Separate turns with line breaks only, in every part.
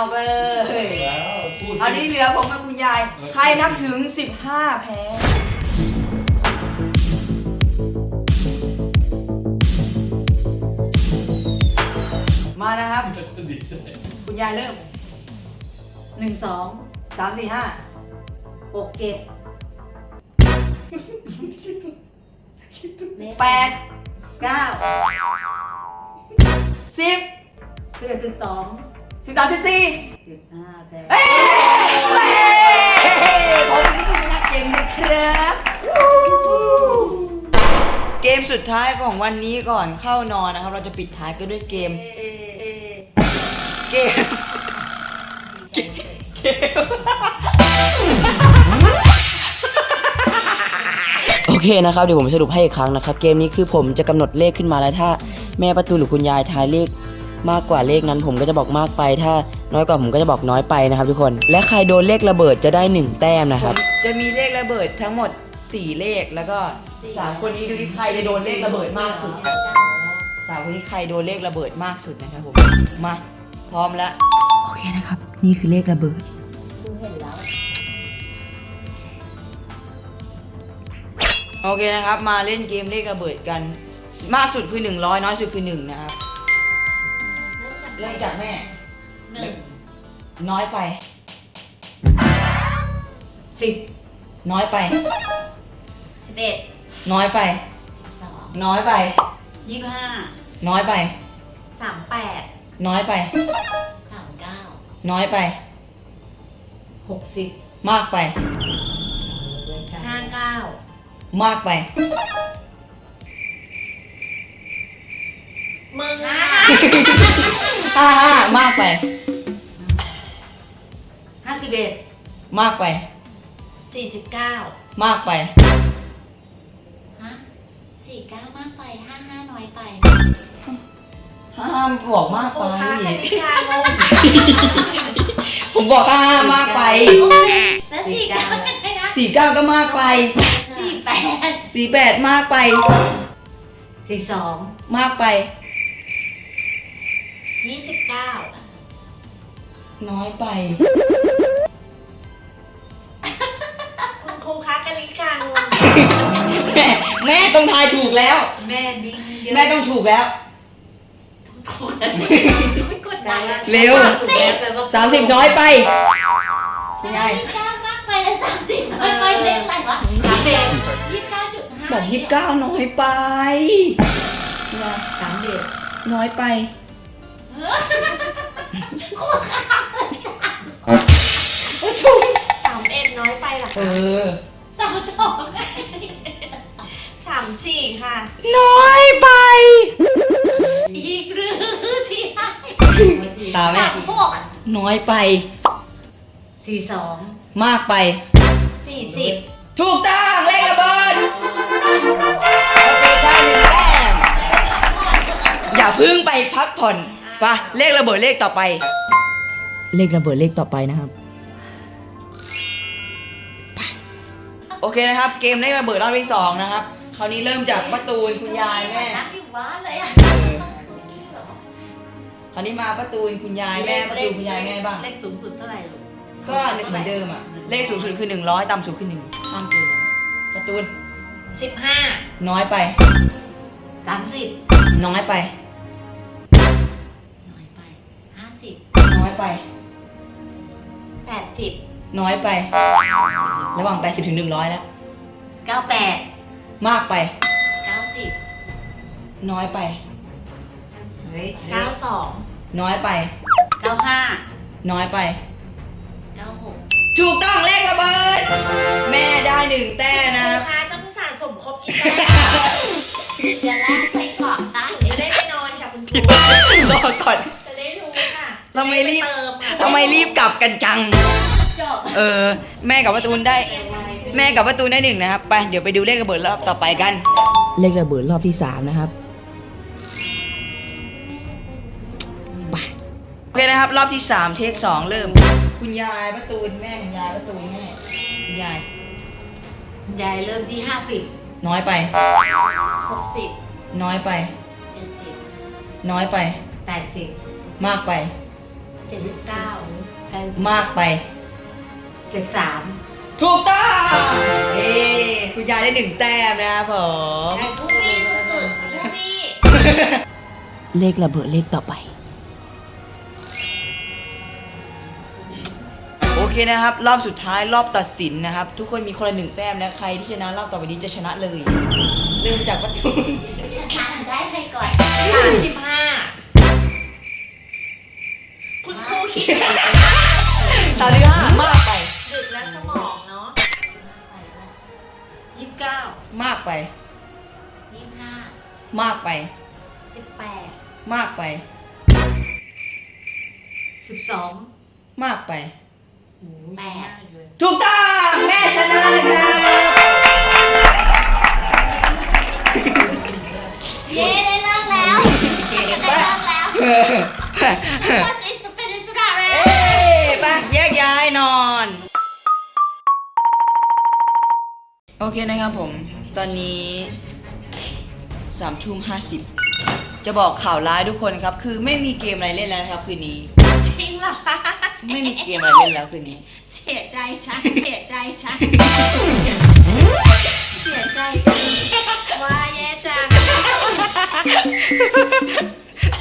อกเลย
แล้วพูด
อันนี้เหลือผมกับคุณยาย ใครนับถึง 15 แพ้ มานะครับ
ดีใจ
คุณยายเริ่ม
หนึ่งสอง
สามสี่ห้า
หกเจ็ด
แปด
เก้า
สิบ
สิบเอ็ดสิบสอง
สิบสามสิบสี่
สิบห้าแพ้
เอ้ยเฮ้ยผมนี่คือชนะเกมนะครับเกมสุดท้ายของวันนี้ก่อนเข้านอนนะครับ เราจะปิดท้ายกันด้วยเกมเกมโอเคนะครับเดี๋ยวผมสรุปให้อีกครั้งนะครับ เกมนี้คือผมจะกำหนดเลขขึ้นมาแล้วถ้า แม่ประตูหรือคุณยายทายเลข มากกว่าเลขนั้นผมก็จะบอกมากไป ถ้าน้อยกว่าผมก็จะบอกน้อยไปนะครับทุกคน และใครโดนเลขระเบิดจะได้ 1 แต้มนะครับ จะมีเลขระเบิดทั้งหมด 4 เลขแล้วก็สามคนนี้ดูที่ใครจะโดนเลขระเบิดมากสุดสามคนนี้ใครโดนเลขระเบิดมากสุดนะครับผมมาพร้อมแล้วโอเคนะครับ นี่คือเลขระเบิด
ดูเห็นแล้ว
โอเคนะครับ มาเล่นเกมเลขระเบิดกัน มากสุดคือ 100 น้อยสุดคือ 1 นะครับ
เริ่มจาก
เริ่มจากแม่
หนึ่ง
น้อยไป10น้อยไป
สิบเอ็ด
น้อยไป
สิบสอง
น้อยไป
ยี่สิบห้า
น้อยไป
สามแปด
น้อยไป
สามเก้า
น้อยไป60มากไป
ห้าเก้ามา
กไป
มึงนะ
ห้าห้ามากไป
ห้าสิบเอ็ด
มากไป
สี่สิบเก้ามา
กไป
ฮะสี่เก้ามากไปห้าห้าน้อยไป
ห้ามบอกมากไป
โอ้พาแต่พิการงง
ผมบอกห้าห้ามากไป
แล้วสี่เก้าไม่ได้นะ
สี่เก้าก็มากไป
สี่แปด
สี่แปดมากไป
สี่สอง
มากไป
ยี่สิบเก้า
น้อยไป
คุณครูคะกนิการงง
แม่แม่ต้องทายถูกแล้ว
แม่ดิ้งเยอะ
แม่ต้องถูกแล้ว
ไม่กดดัน
เร็ว สามสิบน้อยไป
ยังไงยี่สิบเก้ามากไปแล้วสามสิบน้อยไปเล่นอะไรวะสามเอ็ดยี่สิบเก้าจุดห้า
บอกยี่สิบเก้าน้อยไป
สามเอ็ด
น้อยไป
สามเอ็ดน้อยไปเหรอ
เอ
คะ
อ
สามสองสามสี่ค่ะ
น้อยไป
อีกหรือที่ให้
ตาแม่
สามหก
น้อยไป
สี่สอง
มากไป
สี่สิบ
ถูกต้องเลขระเบิดโอเคได้หนึ่งแต้มอย่าเพึ่งไปพักผ่อน ไปะเลขระเบิดเลขต่อไป เลขระเบิดเลขต่อไปนะครับไปโอเคนะครับ เกมเลขระเบิดรอบที่สองนะครับ คราวนี้เริ่มจากประตูนคุณยายแม่
นักอยู่บ้านเลยอะ
คราวนี้มาประตูนคุณยายแม่ประตูคุณยายแม่บ้าง
เลขสูงสุดเท่าไหร่ลูก
ก็เหมือนเดิมอะ เลขสูงสุดคือ 100 ต่ำสุดคือ1ห้ามเกินประตูน
สิบห้า
น้อยไป
สามสิบ
น้อยไป
น้อยไปห้า สิบ
น้อยไป
แปดสิบ
น้อยไป ระหว่าง 80ถึง100 แล้ว
เก้าแปด
มากไป
เก้าสิบ
น้อยไป
เก้าสอง
น้อยไป
เก้าห้า
น้อยไป
เก้าหก
ถูกต้องเลขระเบิด แม่ได้หนึ่งแต้มนะครับ
ค้าต้องสะสมครบกี่แต้มอย่าลากใส่กรอบนะเดี๋ยวได้ไปนอนค่ะคุณครู
รอก่อน
จะได้รู้ค่ะ
ทำไมรีบ
จะด้ปเติมอะ
ทำไมรีบกลับกันจัง
จบ
เออ แม่กับประตูนได้ แม่กับประตูนได้หนึ่งนะครับไปเดี๋ยวไปดูเลขระเบิดรอบต่อไปกัน เลขระเบิดรอบที่สามนะครับไปโอเคนะครับ รอบที่สามเทคสองเริ่ม คุณยายประตูนแม่คุณยายประตูนแม่คุณยาย
ยายเริ่มที่ห้าสิบ
น้อยไป
หกสิบ
น้อยไป
เจ็ดสิบ
น้อยไป
แปดสิบ
มากไป
เจ็ดสิบเก้ามา
กไป
เจ็ดสาม
ถูกต้องเอ้คุณยายได้หนึ่งแต้มนะครับผม
ลูกพี่สุดๆลูกพี่
เลขระเบิดเลขต่อไป โอเคนะครับ รอบสุดท้ายรอบตัดสินนะครับ ทุกคนมีคนละหนึ่งแต้มนะใครที่ชนะรอบต่อไปนี้จะชนะเลย เริ่มจากประตู
ชนะได้ใครก่อน
สามสิบห้า
คุณครูคิด
สามสิบห้ามากไป
ดึกและสมองเนาะยี่สิบเก้ามา
กไป
ยี่สิบห้ามา
กไป
สิบแปด
มากไป
สิบสอง
มากไป
แปด
ถูกต้องแม่ชนะเลยครั
นะ
ครับผม ตอนนี้สามทุ่มห้าสิบจะบอกข่าวร้ายทุกคนครับ คือไม่มีเกมอะไรเล่นแล้วนะครับคืนนี้
จริงเหรอคะ
ไม่มีเกมอะไรเล่นแล้วคืนนี้
เสียใจจังเสียใจจังเสียใจจังว่าแย่จัง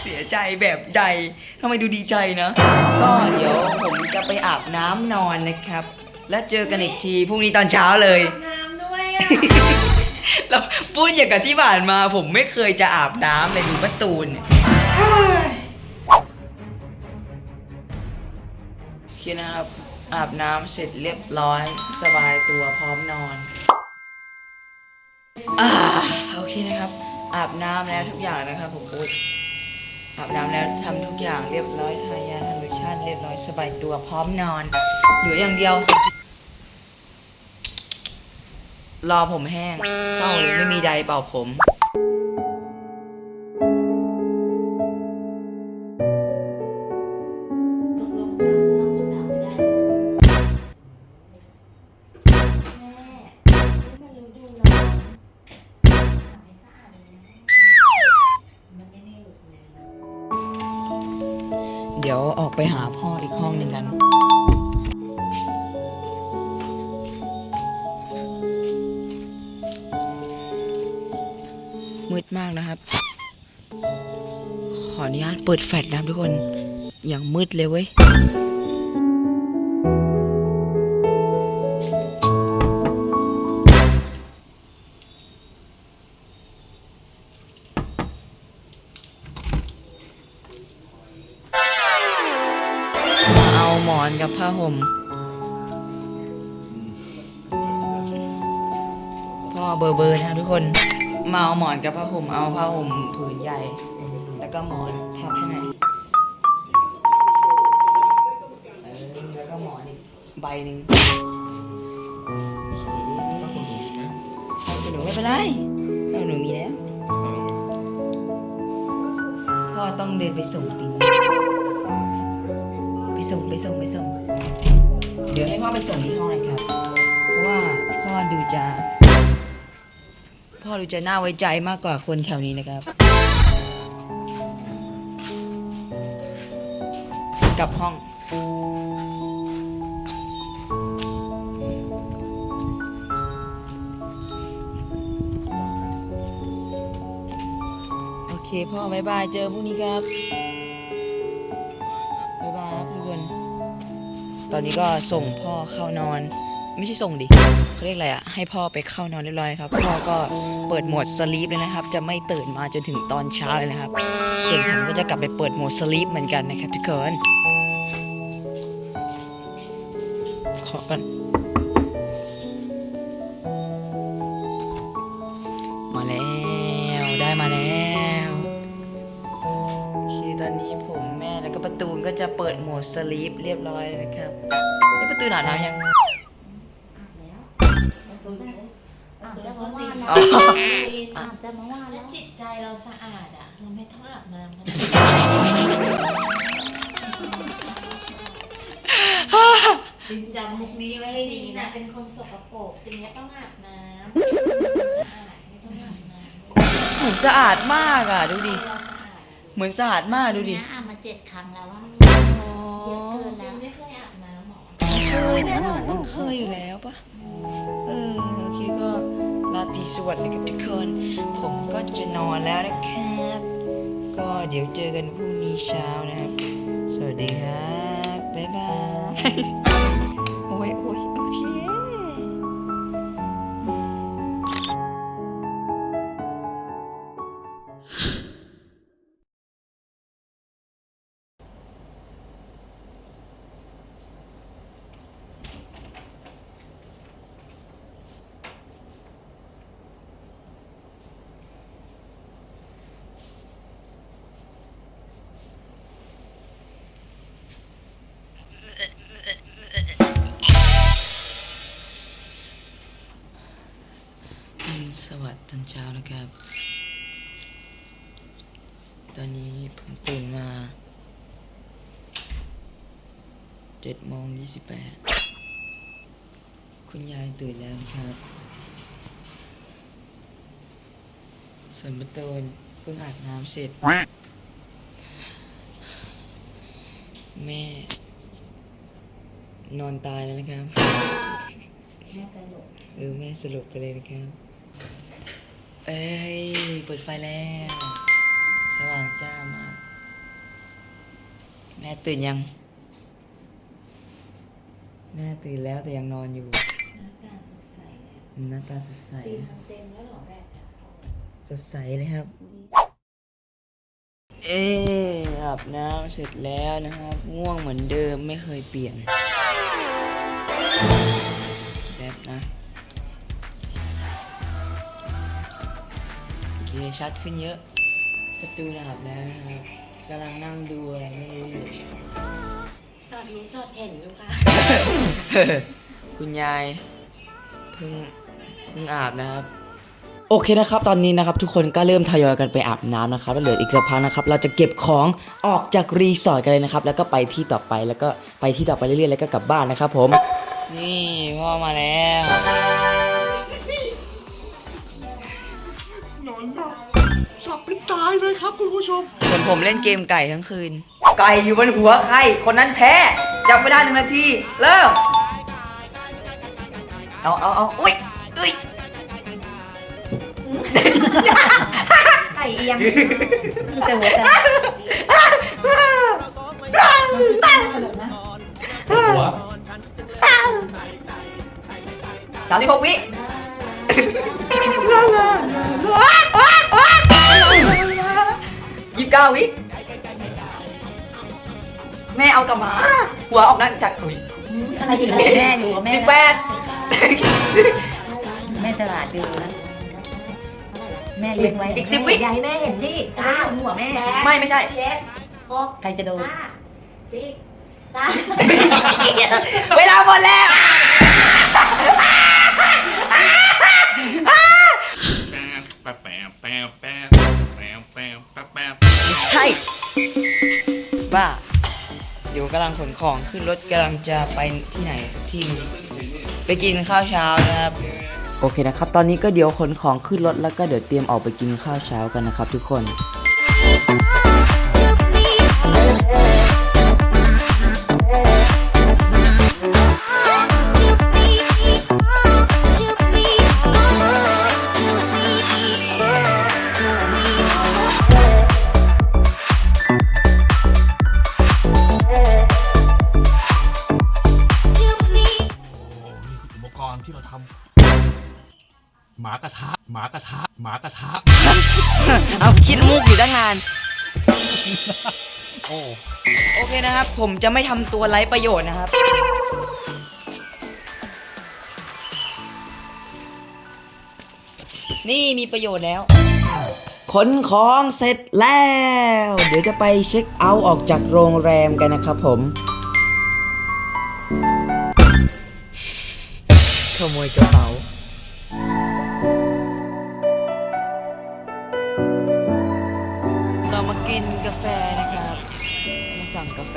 เสียใจแบบใจทำไมดูดีใจนะ ก็เดี๋ยวผมจะไปอาบน้ำนอนนะครับ แล้วเจอกันอีกทีพรุ่งนี้ตอนเช้าเลย
น้ำ ด้วยอะ
แล้วพูดอย่างกับที่ผ่านมาผมไม่เคยจะอาบน้ำเลยดูประตูนเนี่ยโอเคนะครับ อาบน้ำเสร็จเรียบร้อย สบายตัวพร้อมนอนอ่าโอเคนะครับ อาบน้ำแล้วทุกอย่างนะครับผมอุ๊ยอาบน้ำแล้วทำทุกอย่างเรียบร้อยทายาทำโลชั่นเรียบร้อยสบายตัวพร้อมนอนเหลืออย่างเดียว รอผมแห้ง เศร้าเลยไม่มีใดเป่าผม
ตกลงเราคนอาบไม่ได้แม่มันรู้ดูเราอาบไม่สะอาดเลยนะมันไม่ได้หลุดเลย
เดี๋ยวออกไปหาพ่ออีกห้องหนึ่งกัน มากนะครับ ขออนุญาตเปิดแฟลชนะทุกคน อย่างมืดเลยเว้ยมาเอาหมอนกับผ้าห่มพ่อเบอร์เบอร์นะทุกคน มาเอาหมอนกับผ้าห่มเอาผ้าห่มผืนใหญ่ แล้วก็หมอนทับให้หน่อยเออแล้วก็หมอนอีกใบหนึ่งเอาหนูไม่เป็นไรเอาหนูมีแล้วพ่อต้องเดินไปส่งตินไปส่งไปส่งไปส่ง เดี๋ยวให้พ่อไปส่งที่ห้องนะครับ เพราะว่าพ่อดูจะ พ่อดูจะน่าไว้ใจมากกว่าคนแถวนี้นะครับ กลับห้อง โอเคพ่อบายบายเจอพรุ่งนี้ครับบายบายครับทุกคน ตอนนี้ก็ส่งพ่อเข้านอน ไม่ใช่ส่งดิเขาเรียกอะไรอะให้พ่อไปเข้านอนเรียบร้อยครับ พ่อก็เปิดโหมดสลีปเลยนะครับ จะไม่ตื่นมาจนถึงตอนเช้าเลยนะครับส่วนผมก็จะกลับไปเปิดโหมดสลีปเหมือนกันนะครับทุกคนขอกันมาแล้วได้มาแล้วโอตอนนี้ผมแม่แล้วก็ประตูก็จะเปิดโหมดสลีปเรียบร้อยแล้วนะครับไอ้ประตูหนาบน้ำยัง
แต่มื่อวาน
อา
บแต่เมื่อวาน
แล้
ว
จิตใจเราสะอาดอะ เราไม่ต้องอาบน้ำก็ได้ลินจำมุกนี้ไว้ให้ดี
นะ เป็นคนสกปรกทีนี้ต้องอาบน้ำสะอาดไม่ต้องอาบน้ำ
เหมือนสะอาดมากอะดูดิ
เห
มือนสะอาดมากดูดิ
เนี่ยอาบมาเจ็ดครั้งแล้วว่า
เยอะเกินแล้วไม่เคยอาบน้ำหรอ เคยแน่นอนต้องเคยอยู่แล้วปะเออ ราตรีสวัสดีครับทุกคน ผมก็จะนอนแล้วนะครับ ก็เดี๋ยวเจอกันพรุ่งนี้เช้านะครับ สวัสดีครับ บ๊ายบาย โอ้ยโอ้ย วัสดีตอนเช้านะครับ ตอนนี้ผมตื่นมาเจ็ดโมงยี่สิบแปดคุณยายตื่นแล้วนะครับ ส่วนประตูเพิ่งอาบน้ำเสร็จ แม่ นอนตายแล้วนะครับ
แม่กระโดด
เออแม่สรุปไปเลยนะครับ เอ้ย เปิดไฟแล้ว สว่างจ้ามาก แม่ตื่นยัง แม่ตื่นแล้วแต่ยังนอนอยู่
หน้าตาสดใสเลย
หน้าตาสดใส
ตีทำเต็มแล้วเหรอแบบ
สดใสเลยครับ เอ๊ะอาบน้ำเสร็จแล้วนะครับ ง่วงเหมือนเดิมไม่เคยเปลี่ยน ชัดขึ้นเยอะ ประตูอาบแล้วนะครับกำลังนั่งดูอะไรไม่รู้อยู่
สอดรู้สอดเห็นอยู่ค่ะ
คุณยายเพิ่งเพิ่งอาบนะครับ โอเคนะครับ ตอนนี้นะครับ ทุกคนก็เริ่มทยอยกันไปอาบน้ำนะครับแล้วเหลืออีกสักพักนะครับ เราจะเก็บของออกจากรีสอร์ทกันเลยนะครับ แล้วก็ไปที่ต่อไปแล้วก็ไปที่ต่อไปเรื่อยๆแล้วก็กลับบ้านนะครับ ผม นี่พ่อมาแล้ว
ครับคุณผู้ชม
ส่วนผมเล่นเกมไก่ทั้งคืน ไก่อยู่บนหัวใคร คนนั้นแพ้จับไม่ได้หนึ่งนาทีเริ่มเอาเอาเอาอุ้ยอุ้ย
ไข่เอียงแต่หัวใจตลกนะ
สามสิบหกวิ ยี่สิบเก้าวิแม่เอากลับมา หัวออกนั่นจัดอุ้ย
อะไรอีกับแม่อยู่กับแม่
สิบแปด
แม่ฉลาดดีนะแม่เลี้ยงไว้
อีกสิบวิ
ใหญ่แม่เห็นที่ตาหัวแม่
ไม่ไม่ใช่
เจ็หกใครจะโดน ห้าสี่า
เวลาหมดแล้ว
แป๊บแป๊บแป๊บแป๊บแป๊บแป๊บแป๊บ
ใช่ บ้า เดี๋ยวกำลังขนของขึ้นรถกำลังจะไปที่ไหนสักที่หนึ่งไปกินข้าวเช้านะครับ โอเคนะครับ ตอนนี้ก็เดี๋ยวขนของขึ้นรถแล้วก็เดี๋ยวเตรียมออกไปกินข้าวเช้ากันนะครับทุกคน
หมากระทะหมากระทะ
เอาคิดมุกอยู่ตั้งนาน
โอ้
โอเคนะครับ ผมจะไม่ทำตัวไร้ประโยชน์นะครับ นี่มีประโยชน์แล้ว ขนของเสร็จแล้ว เดี๋ยวจะไปเช็คเอาท์ออกจากโรงแรมกันนะครับผมขโมยกระเป๋า กินกาแฟนะครับมาสั่งกาแฟ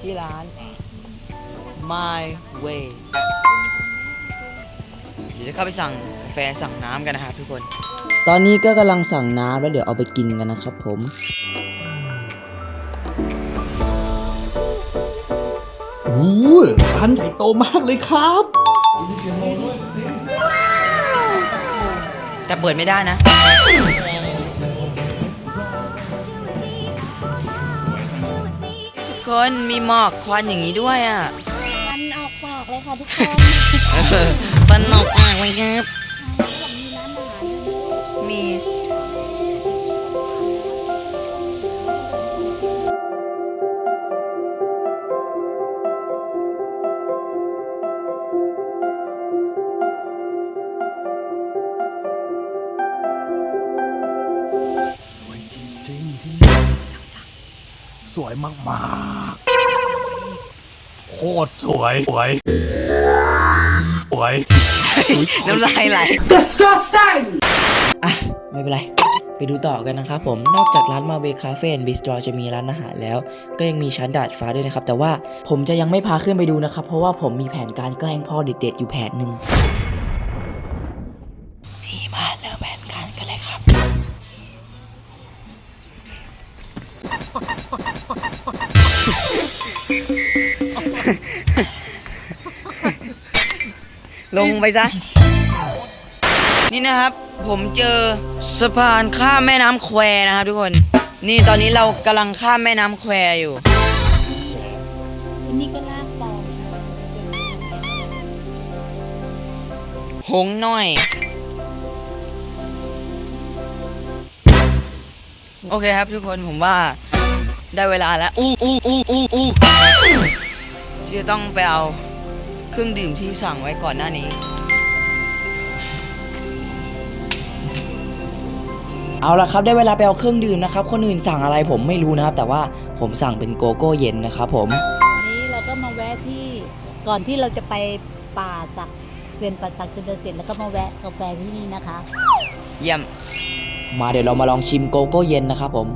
ที่ร้าน My Way เดี๋ยวจะเข้าไปสั่งกาแฟสั่งน้ำกันนะครับทุกคน ตอนนี้ก็กำลังสั่งน้ำแล้วเดี๋ยวเอาไปกินกันนะครับผม
โอ้ยร้านใหญ่โตมากเลยครับ
แต่เปิดไม่ได้นะ คนมีหมอกควันอย่างนี้ด้วยอะ
มันออกปากเลยค่ะทุกคน
ฟันออกปากเลยครับ
มีร้านอาหาร
มี
จริงที่นี่สวยมากๆโคตรสวยสวยสวย
น้ำลายไหล disgusting อะ ไม่เป็นไร ไปดูต่อกันนะครับผมนอกจากร้านมาเวคาเฟ่บิสตรอจะมีร้านอาหารแล้ว ก็ยังมีชั้นดาดฟ้าด้วยนะครับ แต่ว่าผมจะยังไม่พาขึ้นไปดูนะครับ เพราะว่าผมมีแผนการแกล้งพ่อเด็ดๆอยู่แผนหนึ่ง ลงไปซะ นี่นะครับ ผมเจอสะพานข้ามแม่น้ำแควนะครับทุกคน นี่ตอนนี้เรากำลังข้ามแม่น้ำแควอยู่
อันนี้ก็ลากปอง
หงน้อย โอเคครับทุกคนผมว่าได้เวลาแล้ว อู้อู้อู้อู้อู้ที่จะต้องไปเอา เครื่องดื่มที่สั่งไว้ก่อนหน้านี้ เอาละครับได้เวลาไปเอาเครื่องดื่มนะครับ คนอื่นสั่งอะไรผมไม่รู้นะครับ แต่ว่าผมสั่งเป็นโกโก้เย็นนะครับผม
วันนี้เราก็มาแวะที่ก่อนที่เราจะไปป่าสักเขื่อนป่าสักจนจะเสร็จแล้วก็มาแวะกาแฟที่นี่นะคะ
เยี่ยม มาเดี๋ยวเรามาลองชิมโกโก้เย็นนะครับผม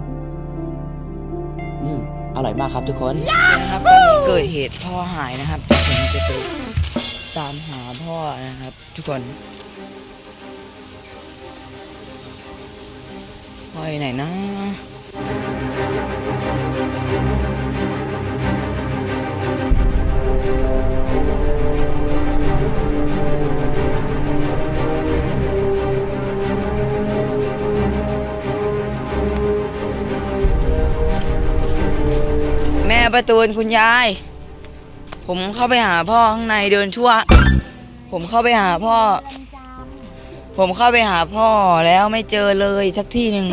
อืมอร่อยมากครับทุกคน นะครับตอนนี้เกิดเหตุพ่อหายนะครับเดี๋ยวผมจะไป ตามหาพ่อนะครับ ทุกคน พ่ออยู่ไหนนะแม่ประตูนคุณยาย ผมเข้าไปหาพ่อข้างในเดินชั่ว ผมเข้าไปหาพ่อ ผมเข้าไปหาพ่อแล้วไม่เจอเลยสักที่หนึ่ง